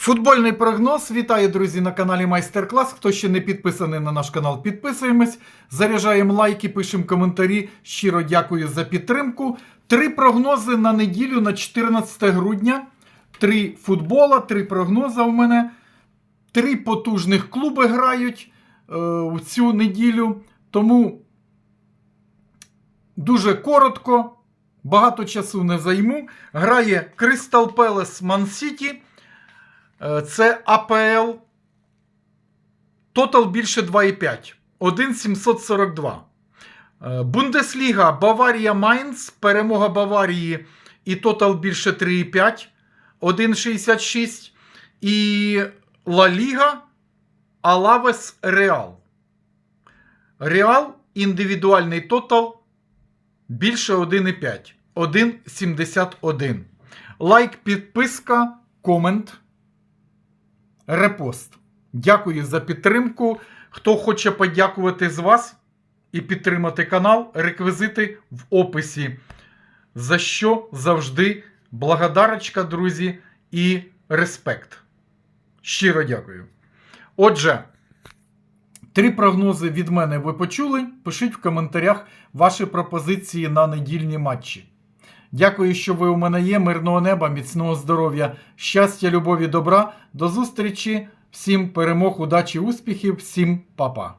Футбольний прогноз. Вітаю, друзі, на каналі Майстер-клас. Хто ще не підписаний на наш канал, підписуємось. Заряджаємо лайки, пишемо коментарі. Щиро дякую за підтримку. Три прогнози на неділю на 14 грудня. Три футбола, три прогнози у мене. Три потужних клуби грають е, в цю неділю. Тому дуже коротко, багато часу не займу. Грає Crystal Palace Man City. Е, Це АПЛ. Тотал більше 2,5. 1,742. Е, Бундесліга Баварія Майнц. Перемога Баварії і тотал більше 3,5. 1,66. І Ла Ліга Алавес Реал. Реал індивідуальний тотал більше 1,5. 1,71. Лайк, підписка, комент, репост. Дякую за підтримку. Хто хоче подякувати з вас і підтримати канал, реквізити в описі. За що завжди благодарочка, друзі, і респект. Щиро дякую. Отже, три прогнози від мене ви почули. Пишіть в коментарях ваші пропозиції на недільні матчі. Дякую, що ви у мене є. Мирного неба, міцного здоров'я, щастя, любові, добра. До зустрічі. Всім перемог, удачі, успіхів, всім па-па.